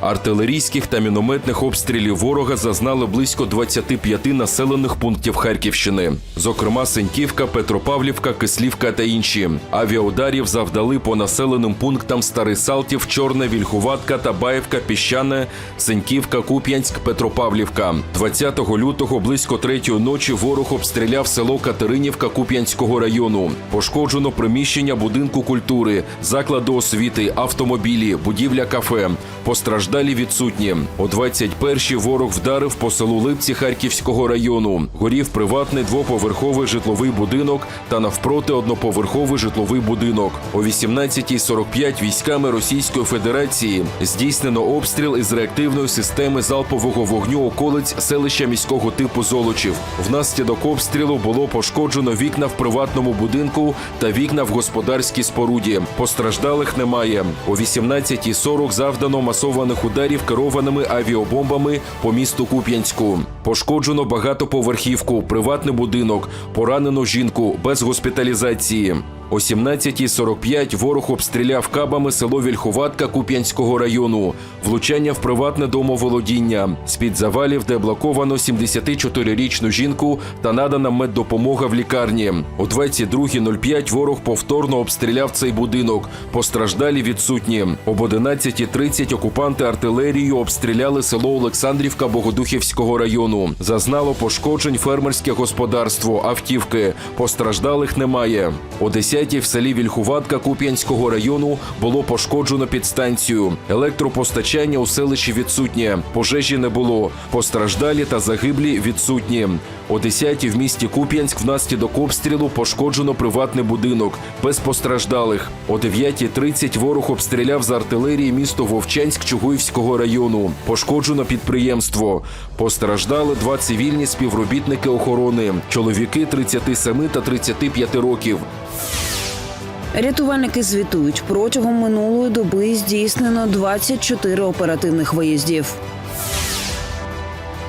Артилерійських та мінометних обстрілів ворога зазнали близько 25 населених пунктів Харківщини, зокрема Сеньківка, Петропавлівка, Кислівка та інші. Авіаударів завдали по населеним пунктам Старий Салтів, Чорне, Вільхуватка, Табаєвка, Піщане, Сеньківка, Куп'янськ, Петропавлівка. 20 лютого близько третьої ночі ворог обстріляв село Катеринівка Куп'янського району. Пошкоджено приміщення будинку культури, закладу освіти, автомобілі, будівля кафе. Постраждалі відсутні. О 21-й ворог вдарив по селу Липці Харківського району. Горів приватний двоповерховий житловий будинок та навпроти одноповерховий житловий будинок. О 18.45 військами Російської Федерації здійснено обстріл із реактивної системи залпового вогню околиць селища міського типу Золочів. Внаслідок обстрілу було пошкоджено вікна в приватному будинку та вікна в господарській споруді. Постраждалих немає. О 18.40 завдано масованих ударів керованими авіабомбами по місту Куп'янську. Пошкоджено багатоповерхівку, приватний будинок, поранено жінку без госпіталізації. О 17.45 ворог обстріляв кабами село Вільховатка Куп'янського району. Влучання в приватне домоволодіння. З-під завалів деблоковано 74-річну жінку та надана меддопомога в лікарні. О 22.05 ворог повторно обстріляв цей будинок. Постраждалі відсутні. Об 11.30 окупанти артилерією обстріляли село Олександрівка Богодухівського району. Зазнало пошкоджень фермерське господарство, автівки. Постраждалих немає. О 10 в селі Вільхуватка Куп'янського району було пошкоджено підстанцію. Електропостачання у селищі відсутнє. Пожежі не було. Постраждалі та загиблі відсутні. О 10 в місті Куп'янськ внаслідок обстрілу пошкоджено приватний будинок без постраждалих. О 9.30 ворог обстріляв з артилерії місто Вовчанськ Чугуївського району. Пошкоджено підприємство. Постраждали два цивільні співробітники охорони. Чоловіки 37 та 35 років. Рятувальники звітують, протягом минулої доби здійснено 24 оперативних виїздів.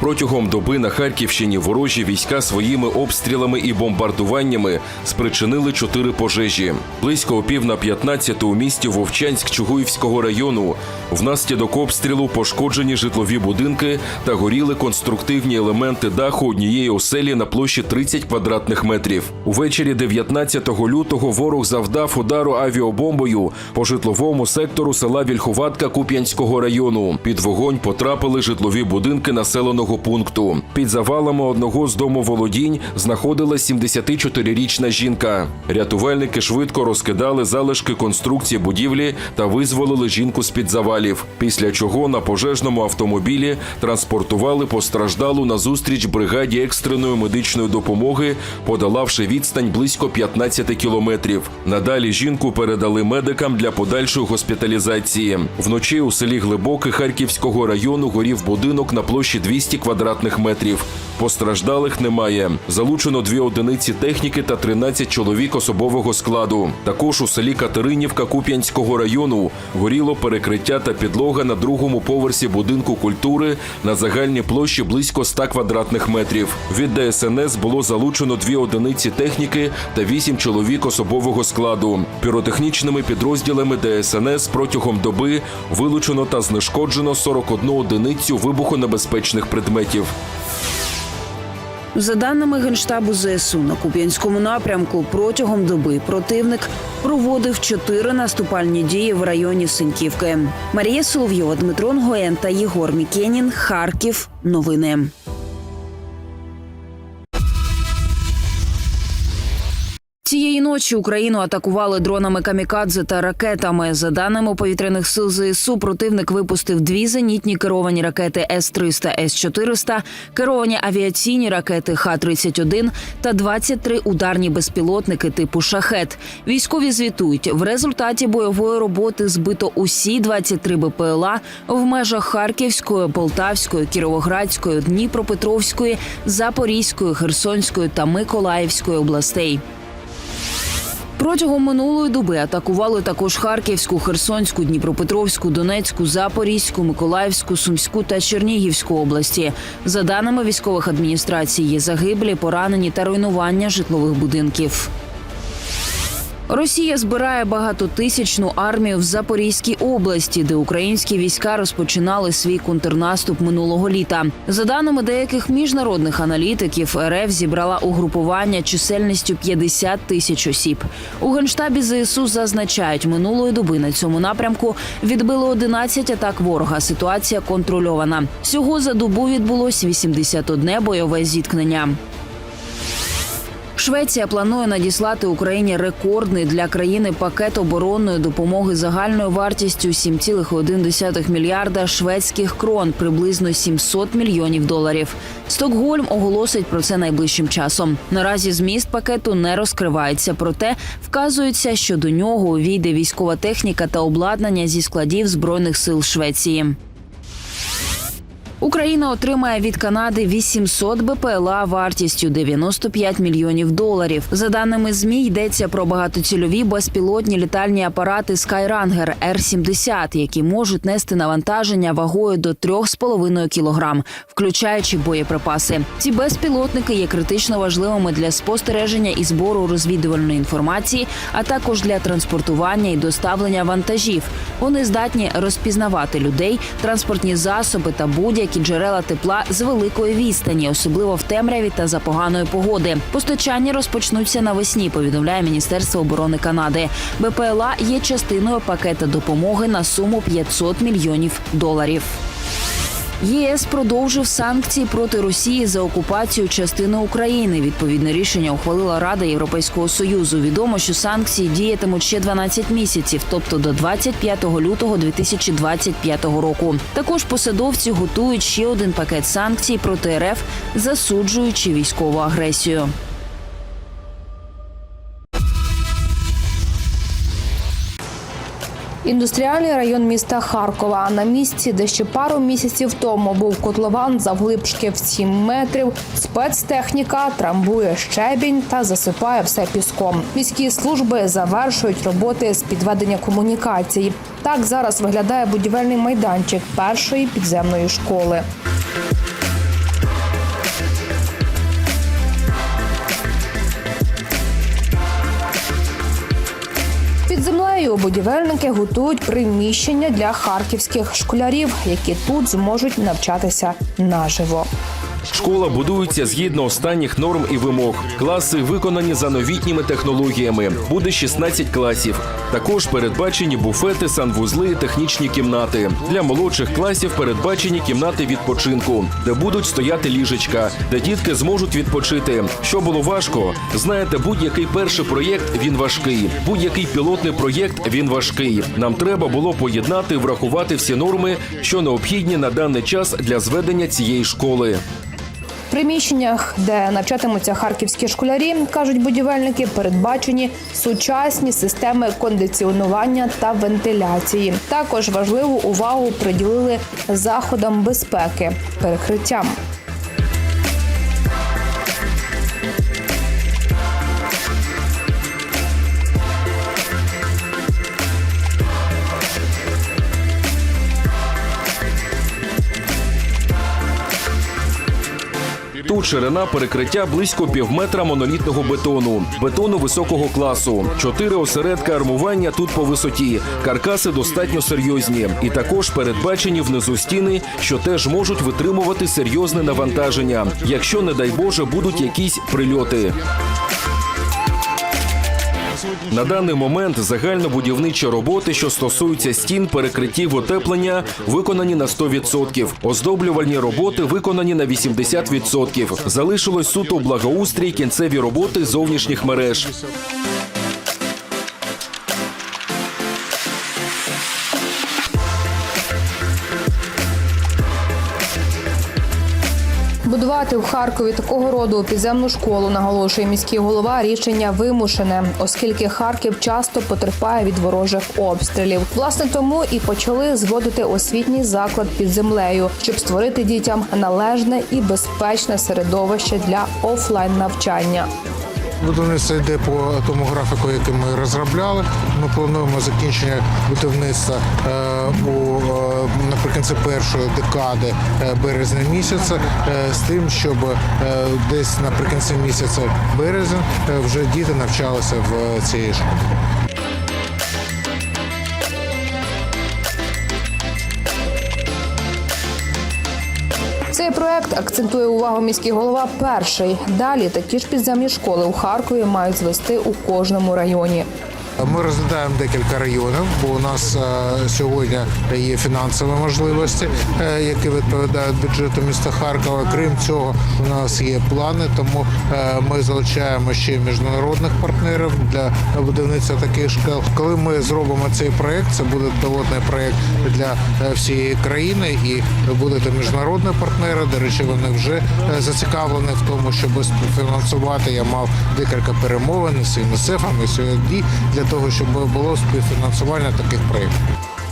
Протягом доби на Харківщині ворожі війська своїми обстрілами і бомбардуваннями спричинили чотири пожежі. Близько о пів на 15 у місті Вовчанськ Чугуївського району. Внаслідок обстрілу пошкоджені житлові будинки та горіли конструктивні елементи даху однієї оселі на площі 30 квадратних метрів. Увечері 19 лютого ворог завдав удару авіабомбою по житловому сектору села Вільхуватка Куп'янського району. Під вогонь потрапили житлові будинки населеного пункту. Під завалами одного з домоволодінь знаходилась 74-річна жінка. Рятувальники швидко розкидали залишки конструкції будівлі та визволили жінку з під завалів. Після чого на пожежному автомобілі транспортували постраждалу на зустріч бригаді екстреної медичної допомоги, подолавши відстань близько 15 кілометрів. Надалі жінку передали медикам для подальшої госпіталізації. Вночі у селі Глибоке Харківського району горів будинок на площі 200 квадратних метрів. Постраждалих немає. Залучено дві одиниці техніки та 13 чоловік особового складу. Також у селі Катеринівка Куп'янського району горіло перекриття та підлога на другому поверсі будинку культури на загальній площі близько 100 квадратних метрів. Від ДСНС було залучено дві одиниці техніки та вісім чоловік особового складу. Піротехнічними підрозділами ДСНС протягом доби вилучено та знешкоджено 41 одиницю вибухонебезпечних предметів. За даними генштабу ЗСУ на Куп'янському напрямку, протягом доби противник проводив чотири наступальні дії в районі Синьківки. Марія Соловйова, Дмитро Нгоєн та Єгор Мікенін. Харків. Новини. Ночі Україну атакували дронами камікадзе та ракетами. За даними повітряних сил ЗСУ, противник випустив дві зенітні керовані ракети С-300, С-400, керовані авіаційні ракети Х-31 та 23 ударні безпілотники типу «Шахет». Військові звітують, в результаті бойової роботи збито усі 23 БПЛА в межах Харківської, Полтавської, Кіровоградської, Дніпропетровської, Запорізької, Херсонської та Миколаївської областей. Протягом минулої доби атакували також Харківську, Херсонську, Дніпропетровську, Донецьку, Запорізьку, Миколаївську, Сумську та Чернігівську області. За даними військових адміністрацій, є загиблі, поранені та руйнування житлових будинків. Росія збирає багатотисячну армію в Запорізькій області, де українські війська розпочинали свій контрнаступ минулого літа. За даними деяких міжнародних аналітиків, РФ зібрала угрупування чисельністю 50 тисяч осіб. У генштабі ЗСУ зазначають, минулої доби на цьому напрямку відбили 11 атак ворога. Ситуація контрольована. Всього за добу відбулось 81 бойове зіткнення. Швеція планує надіслати Україні рекордний для країни пакет оборонної допомоги загальною вартістю 7,1 мільярда шведських крон, приблизно 700 мільйонів доларів. Стокгольм оголосить про це найближчим часом. Наразі зміст пакету не розкривається, проте вказується, що до нього увійде військова техніка та обладнання зі складів збройних сил Швеції. Україна отримає від Канади 800 БПЛА вартістю 95 мільйонів доларів. За даними змі, йдеться про багатоцільові безпілотні літальні апарати Skyranger Р-70, які можуть нести навантаження вагою до 3,5 кілограм, включаючи боєприпаси. Ці безпілотники є критично важливими для спостереження і збору розвідувальної інформації, а також для транспортування і доставлення вантажів. Вони здатні розпізнавати людей, транспортні засоби та будь-які джерела тепла з великої відстані, особливо в темряві та за поганої погоди. Постачання розпочнуться навесні. Повідомляє Міністерство оборони Канади. БПЛА є частиною пакета допомоги на суму 500 мільйонів доларів. ЄС продовжив санкції проти Росії за окупацію частини України. Відповідне рішення ухвалила Рада Європейського союзу. Відомо, що санкції діятимуть ще 12 місяців, тобто до 25 лютого 2025 року. Також посадовці готують ще один пакет санкцій проти РФ, засуджуючи військову агресію. Індустріальний район міста Харкова на місці, де ще пару місяців тому був котлован завглибшки в 7 метрів. Спецтехніка трамбує щебінь та засипає все піском. Міські служби завершують роботи з підведення комунікацій. Так зараз виглядає будівельний майданчик першої підземної школи. Будівельники готують приміщення для харківських школярів, які тут зможуть навчатися наживо. Школа будується згідно останніх норм і вимог. Класи виконані за новітніми технологіями. Буде 16 класів. Також передбачені буфети, санвузли, технічні кімнати. Для молодших класів передбачені кімнати відпочинку, де будуть стояти ліжечка, де дітки зможуть відпочити. Що було важко, знаєте, будь-який перший проєкт він важкий. Будь-який пілотний проєкт він важкий. Нам треба було поєднати, врахувати всі норми, що необхідні на даний час для зведення цієї школи. Приміщеннях, де навчатимуться харківські школярі, кажуть будівельники, передбачені сучасні системи кондиціонування та вентиляції. Також важливу увагу приділили заходам безпеки, перекриттям. Ширина перекриття близько півметра монолітного бетону, бетону високого класу. Чотири осередка армування тут по висоті. Каркаси достатньо серйозні, і також передбачені внизу стіни, що теж можуть витримувати серйозне навантаження, якщо, не дай Боже, будуть якісь прильоти. На даний момент загальнобудівничі роботи, що стосуються стін, перекриттів утеплення, виконані на 100%. Оздоблювальні роботи виконані на 80%. Залишилось суто благоустрій, кінцеві роботи зовнішніх мереж. Будувати в Харкові такого роду підземну школу, наголошує міський голова. Рішення вимушене, оскільки Харків часто потерпає від ворожих обстрілів. Власне тому і почали зводити освітній заклад під землею, щоб створити дітям належне і безпечне середовище для офлайн навчання. Будівництво йде по тому графіку, який ми розробляли. Ми плануємо закінчення будівництва е, у наприкінці першої декади е, березня місяця, е, з тим, щоб е, десь наприкінці місяця березень е, вже діти навчалися в цій школі. Цей проект акцентує увагу міський голова перший. Далі такі ж підземні школи у Харкові мають звести у кожному районі. Ми розглядаємо декілька районів, бо у нас е, сьогодні є фінансові можливості, е, які відповідають бюджету міста Харкова. Крім цього, у нас є плани, тому е, ми залучаємо ще міжнародних партнерів для будівництва таких школ. Коли ми зробимо цей проект, це буде пілотний проект для всієї країни, і будуть міжнародні партнери. До речі, вони вже зацікавлені в тому, щоб співфінансувати. Я мав декілька перемовин з ЮНІСЕФом і сьогодні для того, щоб було співфінансування таких проєктів.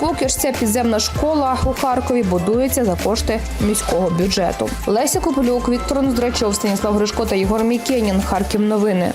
Поки ж ця підземна школа у Харкові будується за кошти міського бюджету. Леся Копилюк, Віктор Ноздрачов, Станіслав Гришко та Єгор Мікенін. Харків новини.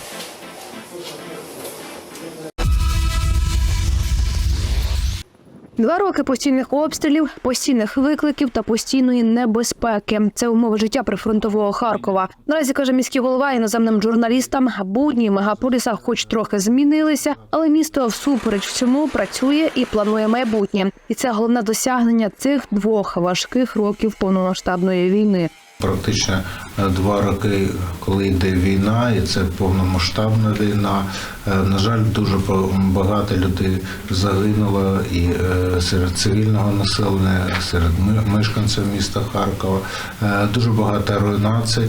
Два роки постійних обстрілів, постійних викликів та постійної небезпеки. Це умови життя прифронтового Харкова. Наразі каже міський голова іноземним журналістам. Будні в мегаполісах, хоч трохи змінилися, але місто всупереч всьому працює і планує майбутнє. І це головне досягнення цих двох важких років повномасштабної війни. Практично е, два роки, коли йде війна, і це повномасштабна війна. Е, На жаль, дуже багато людей загинуло і е, серед цивільного населення, серед мешканців міста Харкова. Е, Дуже багато руйнацій.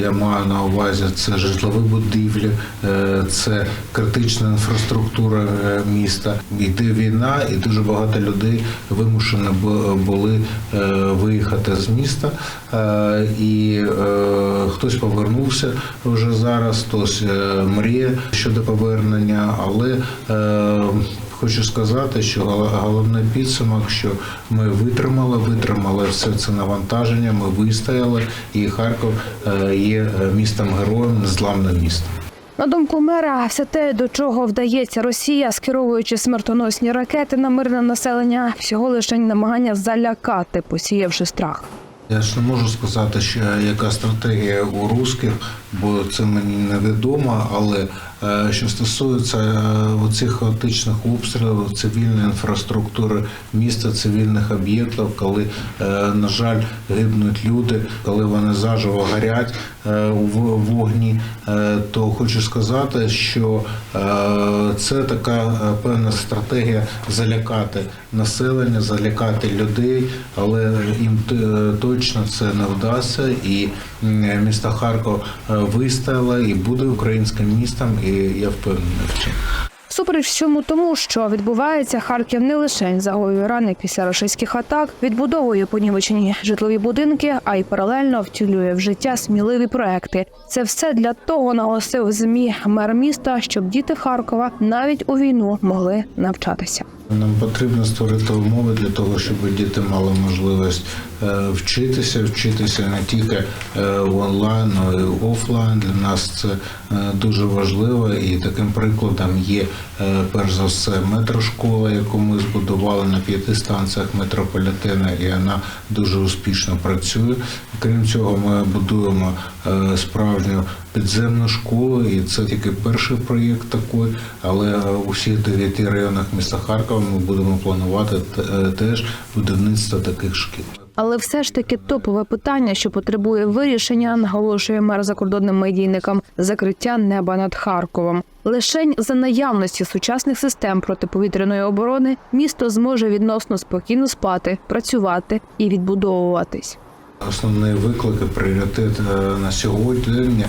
Я маю на увазі це житлові будівлі, це критична інфраструктура міста. Йде війна, і дуже багато людей вимушені були виїхати з міста. І хтось повернувся вже зараз, хтось мріє щодо повернення, але е, Хочу сказати, що гол- головний підсумок, що ми витримали, витримали все це навантаження, ми вистояли, і Харків е, є містом героєм, незламним містом. На думку мера, все те, до чого вдається Росія, скеровуючи смертоносні ракети на мирне населення, всього лише намагання залякати, посіявши страх. Я ж не можу сказати, що яка стратегія у русських, бо це мені невідомо. Але що стосується е, оцих хаотичних обстрілів цивільної інфраструктури міста, цивільних об'єктів, коли, е, на жаль, гибнуть люди, коли вони заживо горять е, в- вогні, е, то хочу сказати, що е, це така е, певна стратегія залякати населення, залякати людей, але їм точно це не вдасться. І місто Харків е, вистояло і буде українським містом, і я впевнений в цьому. Супереч всьому тому, що відбувається, Харків не лише загоює рани після рашистських атак, відбудовує понівечені житлові будинки, а й паралельно втілює в життя сміливі проекти. Це все для того наголосив змі мер міста, щоб діти Харкова навіть у війну могли навчатися. Нам потрібно створити умови для того, щоб діти мали можливість е, вчитися, вчитися не тільки е, онлайн, але й офлайн. Для нас це е, дуже важливо, і таким прикладом є перш за все метрошкола, яку ми збудували на п'яти станціях метрополітена, і вона дуже успішно працює. Крім цього, ми будуємо справжню підземну школу, і це тільки перший проєкт такий, але у всіх дев'яти районах міста Харкова ми будемо планувати е, теж будівництво таких шкіл. Але все ж таки топове питання, що потребує вирішення, наголошує мер закордонним медійникам закриття неба над Харковом. Лишень за наявності сучасних систем протиповітряної оборони місто зможе відносно спокійно спати, працювати і відбудовуватись. Основний виклик і пріоритет е, на сьогодні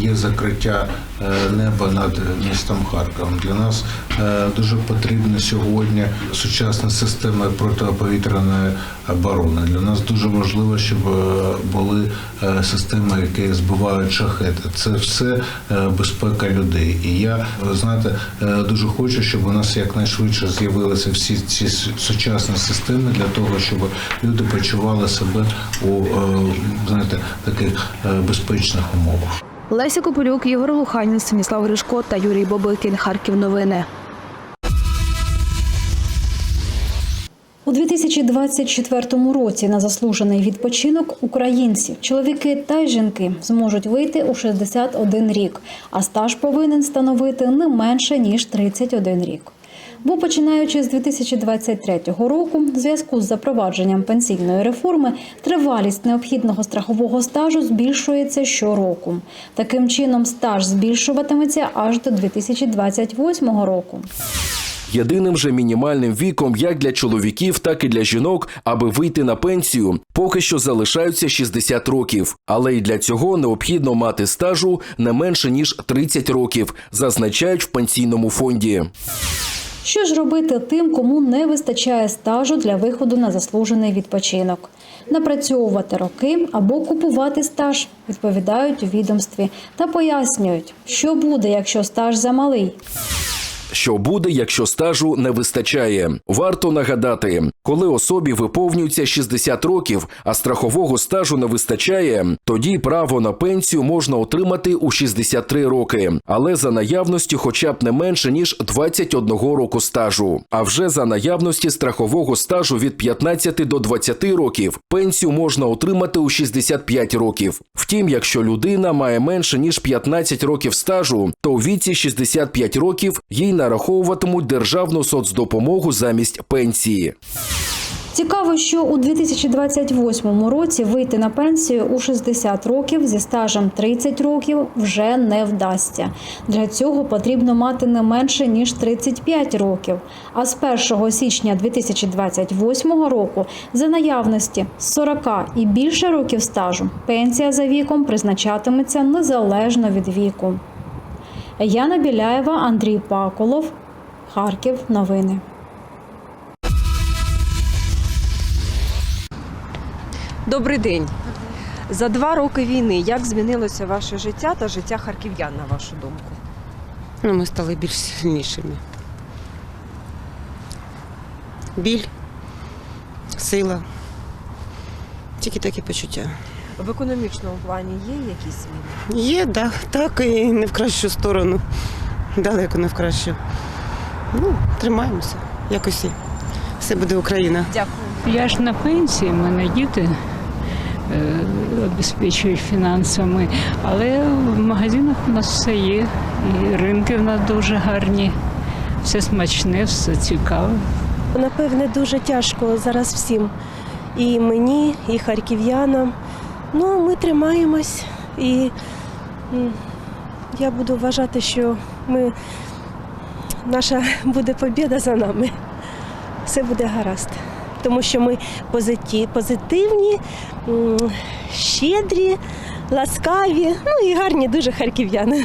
є закриття е, неба над містом Харковом. Для нас е, дуже потрібна сьогодні сучасна система протиповітряної оборони. Для нас дуже важливо, щоб е, були е, системи, які збивають шахети. Це все е, безпека людей. І я знаєте, е, дуже хочу, щоб у нас якнайшвидше з'явилися всі ці сучасні системи для того, щоб люди почували себе у е, знаєте таких е, безпечних умовах. Леся Копилюк, Єгор Луханін, Станіслав Гришко та Юрій Бобикін. Харків новини. У 2024 році на заслужений відпочинок українці, чоловіки та жінки зможуть вийти у 61 рік, а стаж повинен становити не менше ніж 31 рік. Бо починаючи з 2023 року, в зв'язку з запровадженням пенсійної реформи, тривалість необхідного страхового стажу збільшується щороку. Таким чином, стаж збільшуватиметься аж до 2028 року. Єдиним же мінімальним віком як для чоловіків, так і для жінок, аби вийти на пенсію, поки що залишаються 60 років. Але й для цього необхідно мати стажу не менше ніж 30 років, зазначають в пенсійному фонді. Що ж робити тим, кому не вистачає стажу для виходу на заслужений відпочинок? Напрацьовувати роки або купувати стаж, відповідають у відомстві та пояснюють, що буде, якщо стаж замалий. Що буде, якщо стажу не вистачає? Варто нагадати, коли особі виповнюється 60 років, а страхового стажу не вистачає, тоді право на пенсію можна отримати у 63 роки, але за наявності хоча б не менше ніж 21 року стажу. А вже за наявності страхового стажу від 15 до 20 років пенсію можна отримати у 65 років. Втім, якщо людина має менше ніж 15 років стажу, то у віці 65 років їй нараховуватимуть державну соцдопомогу замість пенсії. Цікаво, що у 2028 році вийти на пенсію у 60 років зі стажем 30 років вже не вдасться. Для цього потрібно мати не менше ніж 35 років. А з 1 січня 2028 року за наявності 40 і більше років стажу пенсія за віком призначатиметься незалежно від віку. Яна Біляєва, Андрій Паколов, Харків. Новини. Добрий день. За два роки війни як змінилося ваше життя та життя харків'ян, на вашу думку? Ну, ми стали більш сильнішими. Біль, сила. Тільки такі почуття. В економічному плані є якісь зміни? Є, да, так, і не в кращу сторону. Далеко не в кращу. Ну, тримаємося. Якось і все буде Україна. Дякую. Я ж на пенсії, мене діти е, обезпечують фінансами, але в магазинах у нас все є. І ринки в нас дуже гарні, все смачне, все цікаве. Напевне, дуже тяжко зараз всім. І мені, і харків'янам. Ну, ми тримаємось, і я буду вважати, що ми, наша буде побіда за нами. Все буде гаразд. Тому що ми позиті- позитивні, щедрі, ласкаві, ну і гарні дуже харків'яни.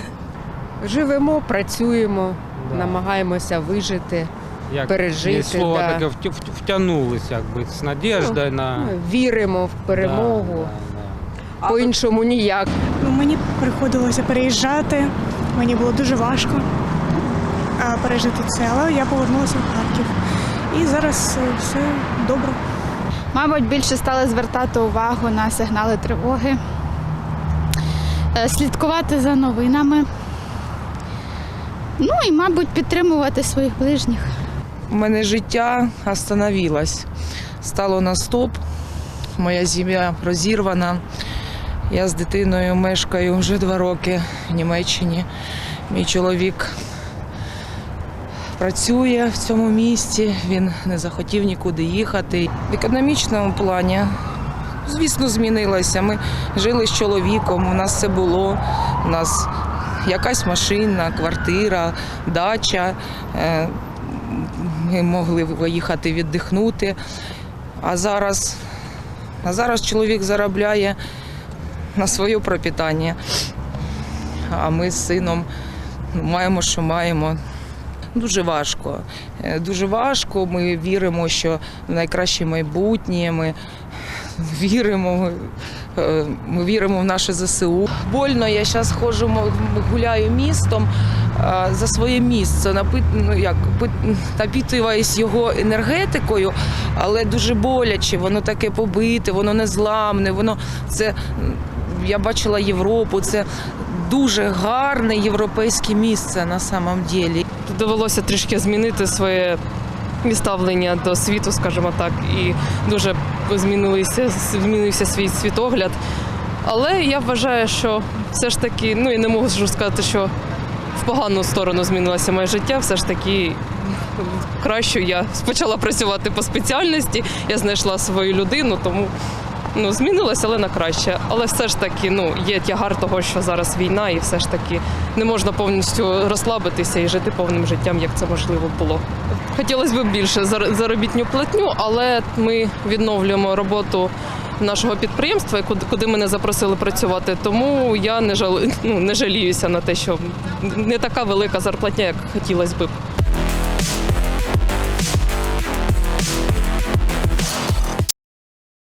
Живемо, працюємо, намагаємося вижити, як пережити, є слово да. таке втя- втя- якби з надіждою на Ну, віримо в перемогу. Да, да, По-іншому ніяк. Ну, Мені приходилося переїжджати, мені було дуже важко пережити це, але я повернулася в Харків. І зараз е, все добре. Мабуть, більше стали звертати увагу на сигнали тривоги, е, слідкувати за новинами. Ну і, мабуть, підтримувати своїх ближніх. У мене життя остановилось. Стало на стоп. Моя сім'я розірвана. Я з дитиною мешкаю вже два роки в Німеччині. Мій чоловік працює в цьому місті, він не захотів нікуди їхати. В економічному плані, звісно, змінилося. Ми жили з чоловіком, у нас все було. У нас якась машина, квартира, дача. Е, Ми могли виїхати віддихнути. А зараз, а зараз чоловік заробляє на своє пропитання. А ми з сином маємо, що маємо. Дуже важко. Е, Дуже важко. Ми віримо, що в найкраще майбутнє. Ми віримо, ми, е, віримо в наше ЗСУ. Больно, я зараз ходжу, гуляю містом за своє місце, напит, ну, як, напітуюсь його енергетикою, але дуже боляче, воно таке побите, воно незламне, воно це. Я бачила Європу, це дуже гарне європейське місце на самом ділі. довелося трішки змінити своє ставлення до світу, скажімо так, і дуже змінилися, змінився свій світогляд. Але я вважаю, що все ж таки, ну і не можу сказати, що в погану сторону змінилося моє життя. Все ж таки краще я почала працювати по спеціальності, я знайшла свою людину, тому ну, змінилося, але на краще. Але все ж таки ну, є тягар того, що зараз війна, і все ж таки не можна повністю розслабитися і жити повним життям, як це можливо було. Хотілося б більше зар- заробітну платню, але ми відновлюємо роботу нашого підприємства, куди мене запросили працювати. Тому я не жалю, ну, не жаліюся на те, що не така велика зарплатня, як хотілося б.